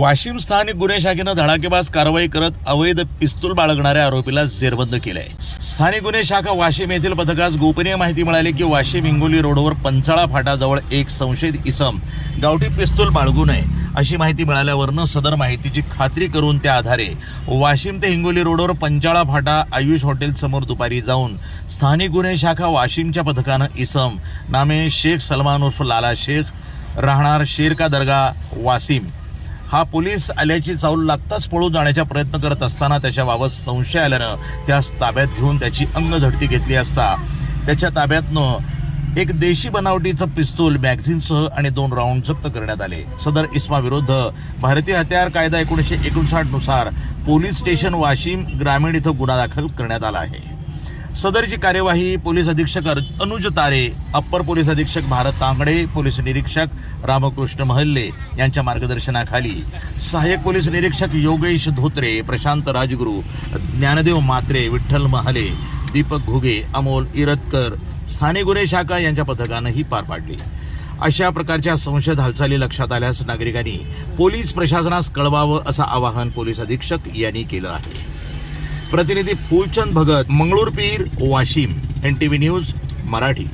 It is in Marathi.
वाशिम स्थानिक गुन्हे शाखेनं धडाकेबाज कारवाई करत अवैध पिस्तूल बाळगणाऱ्या आरोपीला जेरबंद केलंय. स्थानिक गुन्हे शाखा वाशिम येथील पथकास गोपनीय माहिती मिळाली की वाशिम हिंगोली रोडवर पंचाळा फाटाजवळ एक संशयित इसम गावठी पिस्तूल बाळगू नये अशी माहिती मिळाल्यावरनं सदर माहितीची खात्री करून त्या आधारे वाशिम ते हिंगोली रोडवर पंचाळा फाटा आयुष हॉटेल समोर दुपारी जाऊन स्थानिक गुन्हे शाखा वाशिमच्या पथकानं इसम नामे शेख सलमान उर्फ लाला शेख राहणार शेरका दर्गा वासिम हा पोलीस आल्याची चाऊल लागताच पळून जाण्याचा प्रयत्न करत असताना त्याच्याबाबत संशय आल्यानं त्यास ताब्यात घेऊन त्याची अंगझडती घेतली असता. त्याच्या ताब्यातनं एक देशी बनावटीचं पिस्तूल मॅगझिनसह आणि दोन राऊंड जप्त करण्यात आले. सदर इस्माविरुद्ध भारतीय हत्यार कायदा एकोणीसशे एकोणसाठनुसार पोलीस स्टेशन वाशिम ग्रामीण इथं गुन्हा दाखल करण्यात आला आहे. सदरची कार्यवाही पोलीस अधीक्षक अनुज तारे अप्पर पोलीस अधीक्षक भारत तांगडे पोलीस निरीक्षक रामकृष्ण महल्ले यांच्या मार्गदर्शनाखाली. सहाय्यक पोलीस निरीक्षक योगेश धोत्रे प्रशांत राजगुरू ज्ञानदेव मात्रे विठ्ठल महाले दीपक घुगे अमोल इरतकर स्थानिक गुन्हे शाखा यांच्या पथकानं ही पार पाडली. अशा प्रकारच्या संशय हालचाली लक्षात आल्यास नागरिकांनी पोलीस प्रशासनास कळवावं असं आवाहन पोलीस अधीक्षक यांनी केलं आहे. प्रतिनिधी Phulchand Bhagat Mangrulpir Washim N T V news Marathi.